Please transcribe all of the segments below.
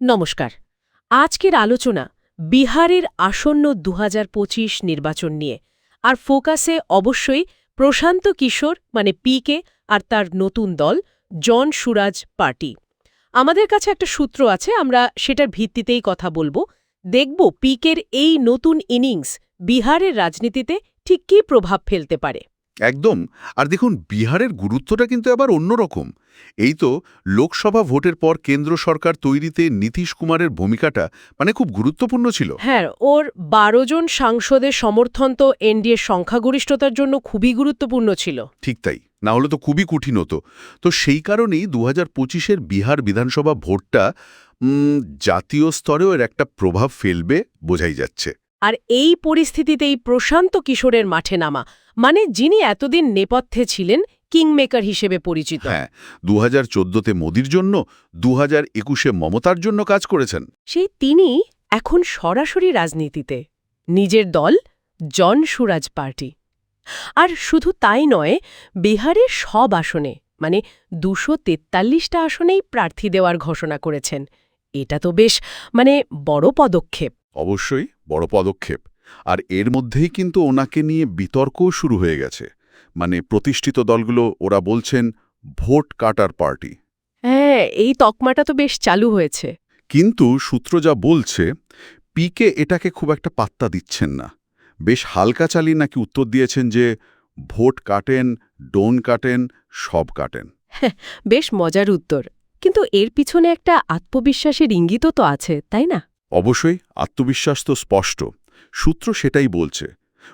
নমস্কার। আজকের আলোচনা বিহারের আসন্ন দু হাজার পঁচিশ নির্বাচন নিয়ে। আর ফোকাসে অবশ্যই প্রশান্ত কিশোর মানে পিকে আর তার নতুন দল জন সুরাজ পার্টি। আমাদের কাছে একটা সূত্র আছে, আমরা সেটার ভিত্তিতেই কথা বলব। দেখব পিকের এই নতুন ইনিংস বিহারের রাজনীতিতে ঠিক কী প্রভাব ফেলতে পারে। একদম। আর দেখুন বিহারের গুরুত্বটা কিন্তু আবার অন্যরকম। এই তো লোকসভা ভোটের পর কেন্দ্র সরকার তৈরিতে নীতিশ কুমারের ভূমিকাটা মানে খুব গুরুত্বপূর্ণ ছিল। হ্যাঁ ওর বারো জন সাংসদের সমর্থন তো এনডিএ সংখ্যাগরিষ্ঠতার জন্য খুবই গুরুত্বপূর্ণ ছিল। ঠিক তাই। না হলে তো খুবই কঠিন হতো। তো সেই কারণেই দু হাজার পঁচিশের বিহার বিধানসভা ভোটটা জাতীয় স্তরেও এর একটা প্রভাব ফেলবে বোঝাই যাচ্ছে। আর এই পরিস্থিতিতেই প্রশান্ত কিশোরের মাঠে নামা। মানে যিনি এতদিন নেপথ্যে ছিলেন কিংমেকার হিসেবে পরিচিত। হ্যাঁ দু হাজার চোদ্দোতে মোদির জন্য দু হাজার একুশে মমতার জন্য কাজ করেছেন। সেই তিনি এখন সরাসরি রাজনীতিতে। নিজের দল জন সুরাজ পার্টি। আর শুধু তাই নয় বিহারের সব আসনে মানে দুশো তেতাল্লিশটা আসনেই প্রার্থী দেওয়ার ঘোষণা করেছেন। এটা তো বেশ মানে বড় পদক্ষেপ। অবশ্যই। বড় পদক্ষেপ। আর এর মধ্যেই কিন্তু ওনাকে নিয়ে বিতর্কও শুরু হয়ে গেছে। মানে প্রতিষ্ঠিত দলগুলো ওরা বলছেন ভোট কাটার পার্টি। হ্যাঁ এই তকমাটা তো বেশ চালু হয়েছে। কিন্তু সূত্র যা বলছে পিকে এটাকে খুব একটা পাত্তা দিচ্ছেন না। বেশ হালকা চালি নাকি উত্তর দিয়েছেন যে ভোট কাটেন ডোন কাটেন সব কাটেন। বেশ মজার উত্তর। কিন্তু এর পিছনে একটা আত্মবিশ্বাসের ইঙ্গিতও তো আছে তাই না? অবশ্যই আত্মবিশ্বাস তো স্পষ্ট। সূত্র সেটাই বলছে।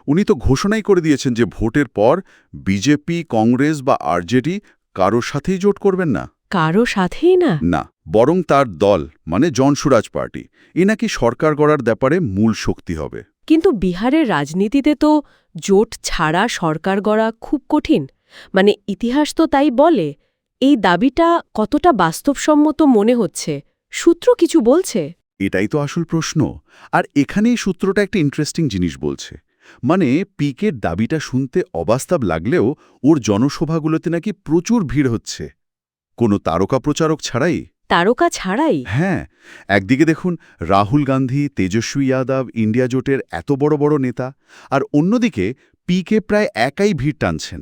উনি তো ঘোষণাই করে দিয়েছেন যে ভোটের পর বিজেপি কংগ্রেস বা আরজেডি কারোর সাথেই জোট করবেন না। কারও সাথেই না? না বরং তার দল মানে জনসুরাজ পার্টি। এ নাকি সরকার গড়ার ব্যাপারে মূল শক্তি হবে। কিন্তু বিহারের রাজনীতিতে তো জোট ছাড়া সরকার গড়া খুব কঠিন। মানে ইতিহাস তো তাই বলে এই দাবিটা কতটা বাস্তবসম্মত মনে হচ্ছে? সূত্র কিছু বলছে? এটাই তো আসল প্রশ্ন। আর এখানেই সূত্রটা একটা ইন্টারেস্টিং জিনিস বলছে। মানে পিকের দাবিটা শুনতে অবাস্তব লাগলেও ওর জনসভাগুলোতে নাকি প্রচুর ভিড় হচ্ছে। কোনো তারকা প্রচারক ছাড়াই? তারকা ছাড়াই? হ্যাঁ একদিকে দেখুন রাহুল গান্ধী তেজস্বী যাদব ইন্ডিয়া জোটের এত বড় বড় নেতা আর অন্যদিকে পিকে প্রায় একাই ভিড় টানছেন।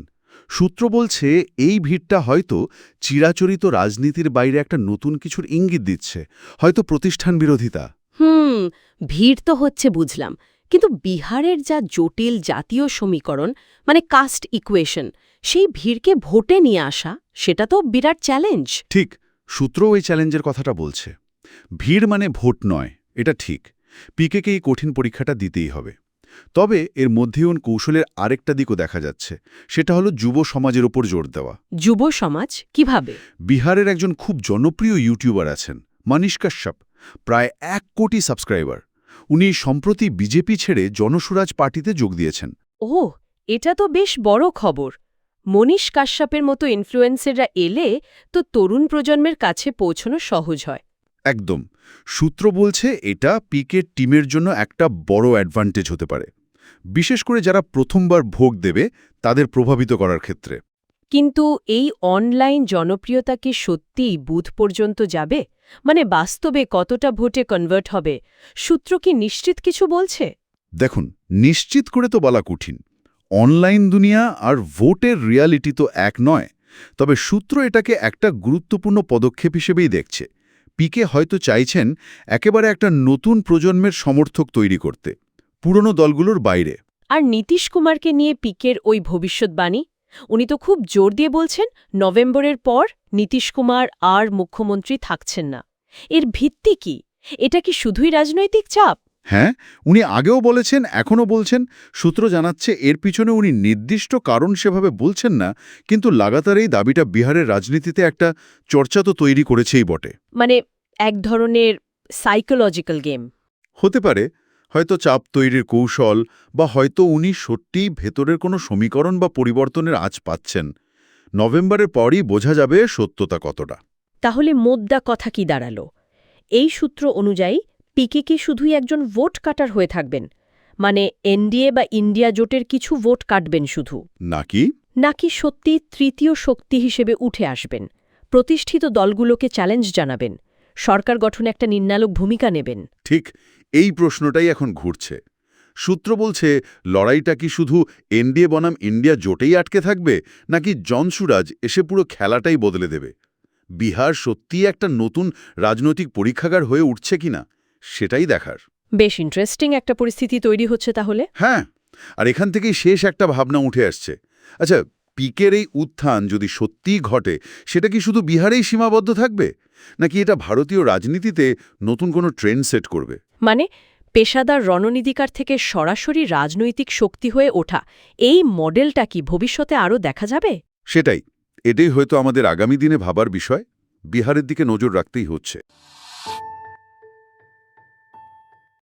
সূত্র বলছে এই ভিড়টা হয়তো চিরাচরিত রাজনীতির বাইরে একটা নতুন কিছুর ইঙ্গিত দিচ্ছে হয়তো প্রতিষ্ঠান বিরোধিতা। হুম ভিড় তো হচ্ছে বুঝলাম কিন্তু বিহারের যা জটিল জাতীয় সমীকরণ মানে কাস্ট ইকুয়েশন সেই ভিড়কে ভোটে নিয়ে আসা সেটা তো বিরাট চ্যালেঞ্জ। ঠিক সূত্র ওই চ্যালেঞ্জের কথাটা বলছে। ভিড় মানে ভোট নয় এটা ঠিক। পিকেকে এই কঠিন পরীক্ষাটা দিতেই হবে। তবে এর মধ্যেও কৌশলের আরেকটা দিকও দেখা যাচ্ছে। সেটা হলো যুব সমাজের ওপর জোর দেওয়া। যুব সমাজ কীভাবে? বিহারের একজন খুব জনপ্রিয় ইউটিউবার আছেন মানিশ কাশ্যপ প্রায় এক কোটি সাবস্ক্রাইবার। উনি সম্প্রতি বিজেপি ছেড়ে জনসুরাজ পার্টিতে যোগ দিয়েছেন। ও এটা তো বেশ বড় খবর। মনীষ কাশ্যপের মতো ইনফ্লুয়েন্সাররা এলে তো তরুণ প্রজন্মের কাছে পৌঁছানো সহজ হয়। একদম। সূত্র বলছে এটা পিকের টিমের জন্য একটা বড় অ্যাডভান্টেজ হতে পারে। বিশেষ করে যারা প্রথমবার ভোগ দেবে তাদের প্রভাবিত করার ক্ষেত্রে। কিন্তু এই অনলাইন জনপ্রিয়তা কি সত্যিই বুথ পর্যন্ত যাবে? মানে বাস্তবে কতটা ভোটে কনভার্ট হবে? সূত্র কি নিশ্চিত কিছু বলছে? দেখুন নিশ্চিত করে তো বলা কঠিন। অনলাইন দুনিয়া আর ভোটের রিয়ালিটি তো এক নয়। তবে সূত্র এটাকে একটা গুরুত্বপূর্ণ পদক্ষেপ হিসেবেই দেখছে। পিকে হয়তো চাইছেন একেবারে একটা নতুন প্রজন্মের সমর্থক তৈরি করতে, পুরনো দলগুলোর বাইরে। আর নীতিশ কুমারকে নিয়ে পিকের ওই ভবিষ্যৎবাণী? উনি তো খুব জোর দিয়ে বলছেন, নভেম্বরের পর নীতিশ কুমার আর মুখ্যমন্ত্রী থাকছেন না। এর ভিত্তি কি? এটা কি শুধুই রাজনৈতিক চাপ? হ্যাঁ উনি আগেও বলেছেন এখনও বলছেন সূত্র জানাচ্ছে এর পিছনে উনি নির্দিষ্ট কারণ সেভাবে বলছেন না কিন্তু লাগাতার এই দাবিটা বিহারের রাজনীতিতে একটা চর্চা তো তৈরি করেছেই বটে। মানে এক ধরনের সাইকোলজিক্যাল গেম হতে পারে হয়তো চাপ তৈরির কৌশল বা হয়তো উনি সত্যিই ভেতরের কোনো সমীকরণ বা পরিবর্তনের আজ পাচ্ছেন। নভেম্বরের পরই বোঝা যাবে সত্যতা কতটা। তাহলে মোদ্দা কথা কি দাঁড়াল? এই সূত্র অনুযায়ী পিকে কি শুধুই একজন ভোট কাটার হয়ে থাকবেন? মানে এনডিএ বা ইন্ডিয়া জোটের কিছু ভোট কাটবেন শুধু? নাকি? নাকি সত্যি তৃতীয় শক্তি হিসেবে উঠে আসবেন? প্রতিষ্ঠিত দলগুলোকে চ্যালেঞ্জ জানাবেন? সরকার গঠনে একটা নির্ণায়ক ভূমিকা নেবেন? ঠিক এই প্রশ্নটাই এখন ঘুরছে। সূত্র বলছে লড়াইটা কি শুধু এনডিএ বনাম ইন্ডিয়া জোটেই আটকে থাকবে নাকি জনসুরাজ এসে পুরো খেলাটাই বদলে দেবে? বিহার সত্যিই একটা নতুন রাজনৈতিক পরীক্ষাগার হয়ে উঠছে কিনা? সেটাই দেখার। বেশ ইন্টারেস্টিং একটা পরিস্থিতি তৈরি হচ্ছে তাহলে। হ্যাঁ আর এখান থেকেই শেষ একটা ভাবনা উঠে আসছে। আচ্ছা পিকের এই উত্থান যদি সত্যিই ঘটে সেটা কি শুধু বিহারেই সীমাবদ্ধ থাকবে? নাকি এটা ভারতীয় রাজনীতিতে নতুন কোনো ট্রেন্ড সেট করবে? মানে পেশাদার রণনীতিকার থেকে সরাসরি রাজনৈতিক শক্তি হয়ে ওঠা এই মডেলটা কি ভবিষ্যতে আরও দেখা যাবে? সেটাই এটাই হয়তো আমাদের আগামী দিনে ভাবার বিষয়। বিহারের দিকে নজর রাখতেই হচ্ছে।